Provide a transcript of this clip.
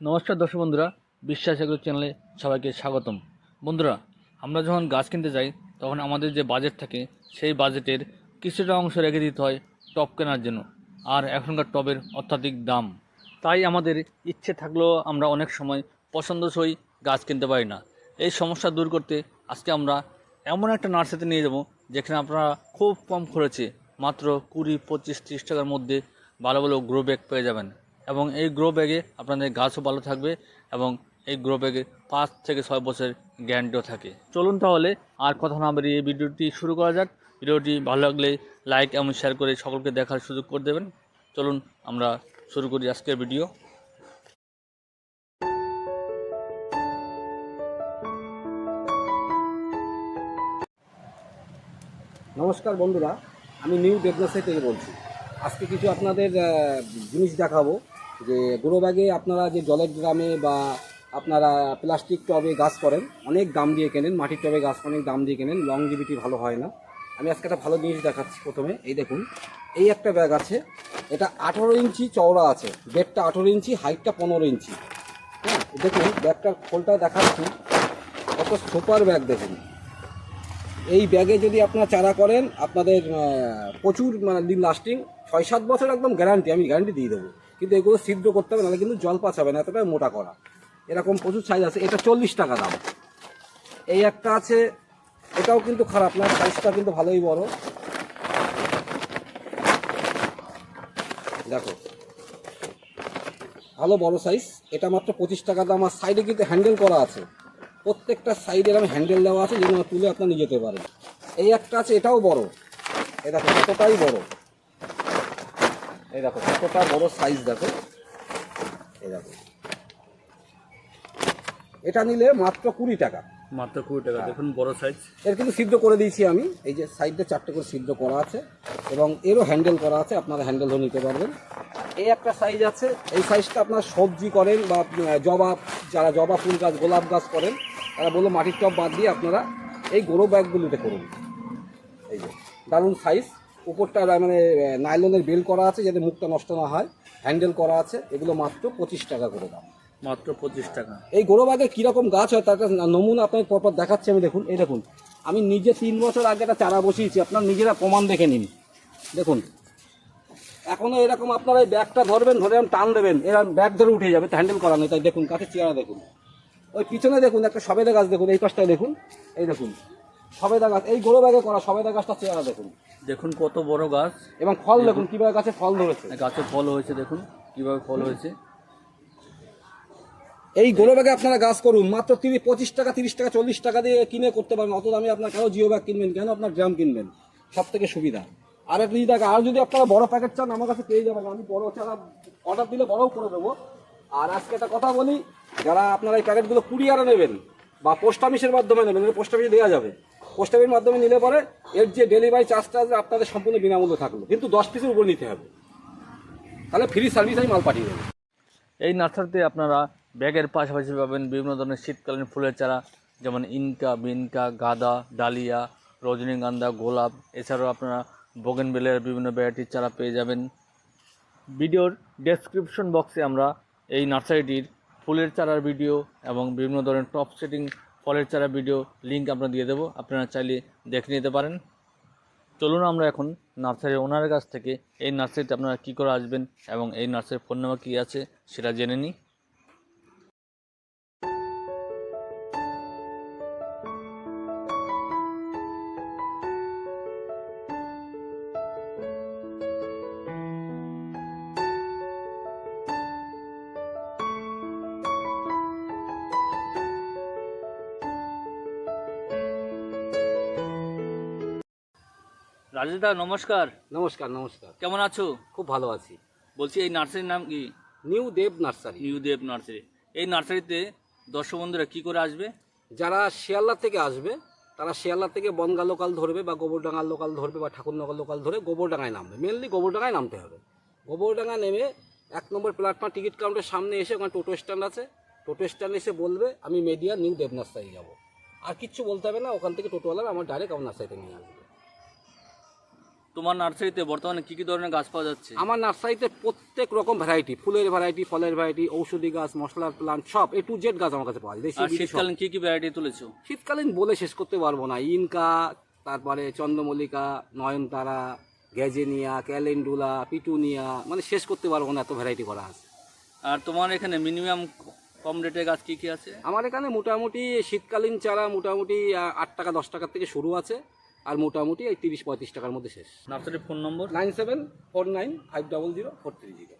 নমস্কার দর্শক বন্ধুরা, বিশ্বাস এগুলো চ্যানেলে সবাইকে স্বাগতম। বন্ধুরা, আমরা যখন গাছ কিনতে যাই, তখন আমাদের যে বাজেট থাকে, সেই বাজেটের কিছুটা অংশ রেখে দিতে হয় টব কেনার জন্য, আর এখনকার টবের অত্যাধিক দাম। তাই আমাদের ইচ্ছে থাকলেও আমরা অনেক সময় পছন্দসই গাছ কিনতে পারি না। এই সমস্যা দূর করতে আজকে আমরা এমন একটা নার্সারিতে নিয়ে যাব, যেখানে আপনারা খুব কম খরচে মাত্র কুড়ি, পঁচিশ, ত্রিশ টাকার মধ্যে ভালো ভালো গ্রো ব্যাগ পেয়ে যাবেন। এবং এই গ্রো ব্যাগে আপনাদের গাছও ভালো থাকবে এবং এই গ্রো ব্যাগে পাঁচ থেকে ছয় বছর গ্যারান্টিও থাকে। চলুন তাহলে আর কথা না বেরিয়ে এই ভিডিওটি শুরু করা যাক। ভিডিওটি ভালো লাগলে লাইক এবং শেয়ার করে সকলকে দেখার সুযোগ করে দেবেন। চলুন আমরা শুরু করি আজকের ভিডিও। নমস্কার বন্ধুরা, আমি নিউ দেবনাসাই থেকে বলছি। আজকে কিছু আপনাদের জিনিস দেখাবো। যে গুঁড়ো ব্যাগে আপনারা যে জলের ড্রামে বা আপনারা প্লাস্টিক টবে গাছ করেন, অনেক দাম দিয়ে কেনেন, মাটির টবে গাছ অনেক দাম দিয়ে কেনেন লং লংজিভিটি ভালো হয় না। আমি আজকে একটা ভালো জিনিস দেখাচ্ছি প্রথমে, এই দেখুন। এই একটা ব্যাগ আছে, এটা আঠেরো ইঞ্চি চওড়া আছে, বেডটা আঠেরো ইঞ্চি, হাইটটা পনেরো ইঞ্চি। হ্যাঁ দেখুন, ব্যাগটার খোলটা দেখাচ্ছি, কত সুপার ব্যাগ দেখুন। এই ব্যাগে যদি আপনারা চারা করেন, আপনাদের প্রচুর মানে দিন লাস্টিং ছয়, সাত বছর একদম গ্যারান্টি আমি গ্যারান্টি দিয়ে দেবো। কিন্তু এগুলো সিদ্ধ করতে হবে, নাহলে কিন্তু জল পাচাবে না এতটা মোটা করা। এরকম প্রচুর সাইজ আছে, এটা চল্লিশ টাকা দাম। এই একটা আছে, এটাও কিন্তু খারাপ না সাইজটা কিন্তু ভালোই বড়। দেখো। ভালো বড় সাইজ এটা মাত্র পঁচিশ টাকা দাম, আর সাইডে কিন্তু হ্যান্ডেল করা আছে। প্রত্যেকটা সাইডে এরকম হ্যান্ডেল দেওয়া আছে যেগুলো তুলে আপনার নিয়ে যেতে পারেন। এই একটা আছে এটাও বড়। এই দেখো কতটাই বড়। এই দেখো কতটা বড় সাইজ দেখো। এই দেখো। এটা নিলে মাত্র কুড়ি টাকা। মাত্র কুড়ি টাকা দেখুন বড় সাইজ এর কিন্তু সিদ্ধ করে দিয়েছি আমি। এই যে সাইডে চারটে করে সিদ্ধ করা আছে এবং এরও হ্যান্ডেল করা আছে আপনারা হ্যান্ডেল ধরে নিতে পারবেন। এই একটা সাইজ আছে এই সাইজটা আপনার সবজি করেন বা জবা যারা জবা ফুল গাছ গোলাপ গাছ করেন তারা বলল মাটির টপ বাদ দিয়ে আপনারা এই গোড়ো ব্যাগগুলিতে করুন। এই যে দারুণ সাইজ উপরটা মানে নাইলনের বেল করা আছে যাতে মুখটা নষ্ট না হয়। হ্যান্ডেল করা আছে। এগুলো মাত্র পঁচিশ টাকা করে দাম। মাত্র পঁচিশ টাকা। এই গোড়ো বাগে কীরকম গাছ হয় তার নমুনা আপনাকে পরপর দেখাচ্ছি আমি। দেখুন এই দেখুন আমি নিজে তিন বছর আগে একটা চারা বসিয়েছি। আপনার নিজেরা প্রমাণ দেখে নিন। দেখুন এখনও এরকম আপনারা এই ব্যাগটা ধরবেন ধরে টান দেবেন এরকম ব্যাগ ধরে উঠে যাবে হ্যান্ডেল করা নেই। তাই দেখুন কাছে চেয়ারা দেখুন। ওই পিছনে দেখুন একটা সবেদা গাছ দেখুন এই পাশটায় দেখুন এই দেখুন। সবেদা গাছ এই গোড়ো ব্যাগে করা সবেদা গাছটা চেয়ারা দেখুন। দেখুন কত বড় গাছ। এবং ফল দেখুন। কীভাবে গাছে ফল ধরেছে। গাছে ফল হয়েছে দেখুন কীভাবে ফল হয়েছে। এই গোলো ব্যাগে আপনারা গাছ করুন মাত্র তিরিশ পঁচিশ টাকা তিরিশ টাকা চল্লিশ টাকা দিয়ে কিনে করতে পারেন অত দামে আপনার কেন জিও ব্যাগ কিনবেন কেন আপনার ড্রাম কিনবেন? সব থেকে সুবিধা। আর একটা যদি আর যদি আপনারা বড় প্যাকেট চান আমার কাছে পেয়ে যাবেন আমি বড় চারা অর্ডার দিলে বড়ও করে দেবো। আর আজকে একটা কথা বলি, যারা আপনারা এই প্যাকেটগুলো কুরিয়ারে নেবেন বা পোস্ট অফিসের মাধ্যমে নেবেন পোস্ট অফিসে দেওয়া যাবে। পোস্ট অফিসের মাধ্যমে নিলে পরে এর যে ডেলিভারি চার্জটা আপনাদের সম্পূর্ণ বিনামূল্য থাকল। কিন্তু দশ পিসের উপর নিতে হবে। তাহলে ফ্রি সার্ভিস আমি মাল পাঠিয়ে দেবো। এই নার্সারিতে আপনারা ব্যাগের পাশাপাশি পাবেন বিভিন্ন ধরনের শীতকালীন ফুলের চারা, যেমন ইনকা, বিনকা, গাঁদা, ডালিয়া, রজনীগন্ধা, গোলাপ। এছাড়াও আপনারা বোগেনবেলের বিভিন্ন ভ্যারাইটির চারা পেয়ে যাবেন। ভিডিওর ডেসক্রিপশন বক্সে আমরা এই নার্সারিটির ফুলের চারার ভিডিও এবং বিভিন্ন ধরনের টপ সেটিং ফলের চারা ভিডিও লিঙ্ক আমরা দিয়ে দেবো। আপনারা চাইলে দেখে নিতে পারেন। চলুন আমরা এখন নার্সারির ওনারের কাছ থেকে এই নার্সারিতে আপনারা কী করে আসবেন এবং এই নার্সারির ফোন নাম্বার কী আছে সেটা জেনে নিই। রাজেশ দা নমস্কার। নমস্কার নমস্কার। কেমন আছো? খুব ভালো আছি। বলছি এই নার্সারির নাম কি? New Dev nursery. New Dev nursery. এই নার্সারিতে দর্শক বন্ধুরা কী করে আসবে? যারা শিয়ালদা থেকে আসবে তারা শিয়ালদা থেকে বনগা লোকাল ধরবে বা গোবরডাঙ্গার লোকাল ধরবে বা ঠাকুরনগর লোকাল ধরে গোবরডাঙ্গায় নামবে। মেনলি গোবরডাঙ্গায় নামতে হবে। গোবরডাঙ্গা নেমে এক নম্বর প্ল্যাটফর্ম টিকিট কাউন্টারের সামনে এসে ওখানে টোটো স্ট্যান্ড আছে। টোটো স্ট্যান্ড এসে বলবে আমি মেডিয়া নিউ দেব নার্সারি যাব। আর কিচ্ছু বলতে হবে না ওখান থেকে টোটোওয়ালার আমার ডাইরেক্ট আমার নার্সারিতে নিয়ে আসবে। তোমার নার্সারিতে বর্তমানে কি কি ধরনের গাছ পাওয়া যাচ্ছে? আমার নার্সারিতে প্রত্যেক রকম ভ্যারাইটি ফুলের ভ্যারাইটি ফলের ভ্যারাইটি ঔষধি গাছ মশলার প্লান্ট সব এ টু জেড গাছ আমার কাছে পাওয়া যায়। দেশি আর বিদেশি সব। শীতকালীন কি কি ভ্যারাইটি তুলেছো? শীতকালীন বলে শেষ করতে পারব না। ইনকা তারপরে চন্দ্রমল্লিকা নয়নতারা গ্যাজেনিয়া ক্যালেন্ডুলা পিটুনিয়া মানে শেষ করতে পারব না এত ভ্যারাইটি করা আছে। আর তোমার এখানে মিনিমাম কম রেটের গাছ কি কি আছে? আমার এখানে মোটামুটি শীতকালীন চারা মোটামুটি আহ, আট টাকা দশ টাকার থেকে শুরু আছে। আর মোটামুটি এই তিরিশ পঁয়ত্রিশ টাকার মধ্যে শেষ। নার্সারির phone number? Nine seven four nine five double zero four three zero.